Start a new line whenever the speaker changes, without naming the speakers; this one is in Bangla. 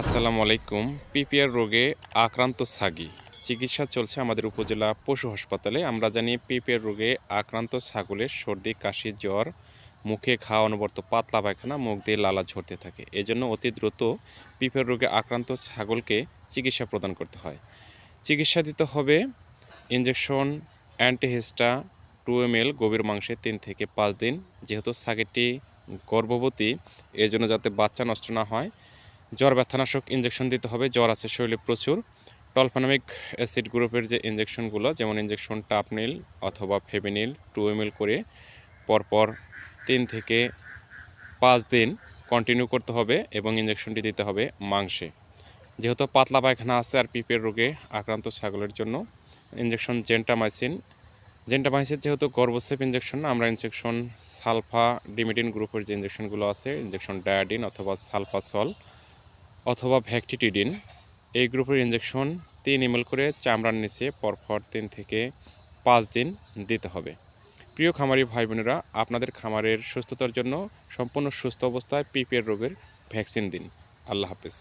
আসসালামু আলাইকুম। পিপিআর রোগে আক্রান্ত ছাগি চিকিৎসা চলছে আমাদের উপজেলা পশু হাসপাতালে। আমরা জানি পিপিআর রোগে আক্রান্ত ছাগলের সর্দি, কাশি, জ্বর, মুখে খাওয়া অনবরত পাতলা পায়খানা, মুখ দিয়ে লালা ঝরতে থাকে। এজন্য অতি দ্রুত পিপিআর রোগে আক্রান্ত ছাগলকে চিকিৎসা প্রদান করতে হয়। চিকিৎসা দিতে হবে injection antihistamine two M L গভীর মাংসে তিন থেকে পাঁচ দিন। যেহেতু ছাগলটি গর্ভবতী এর জন্য যাতে বাচ্চা নষ্ট না হয় জ্বর, ব্যথানাশক ইঞ্জেকশন দিতে হবে। জ্বর আছে, শরীরে প্রচুর। টলফানামিক অ্যাসিড গ্রুপের যে ইঞ্জেকশনগুলো যেমন ইঞ্জেকশন টাপনিল অথবা ফেবিনিল টু এম করে পরপর তিন থেকে পাঁচ দিন কন্টিনিউ করতে হবে এবং ইঞ্জেকশনটি দিতে হবে মাংসে। যেহেতু পাতলা পায়খানা আছে আর পিপের রোগে আক্রান্ত ছাগলের জন্য ইঞ্জেকশন জেন্টামাইসিন জেন্টামাইসিন যেহেতু গর্ভসেপ ইঞ্জেকশন আমরা ইঞ্জেকশন সালফা ডিমিডিন গ্রুপের যে ইঞ্জেকশনগুলো আছে ইঞ্জেকশন ডায়াডিন অথবা সালফাসল অথবা ভ্যাকটিটিডিন, এই গ্রুপের ইঞ্জেকশন তিন ইমেল করে চামড়ার নিচে পরপর তিন থেকে পাঁচ দিন দিতে হবে। প্রিয় খামারি ভাই বোনেরা আপনাদের খামারের সুস্থতার জন্য সম্পূর্ণ সুস্থ অবস্থায় পিপিআর রোগের ভ্যাকসিন দিন। আল্লাহ হাফেজ।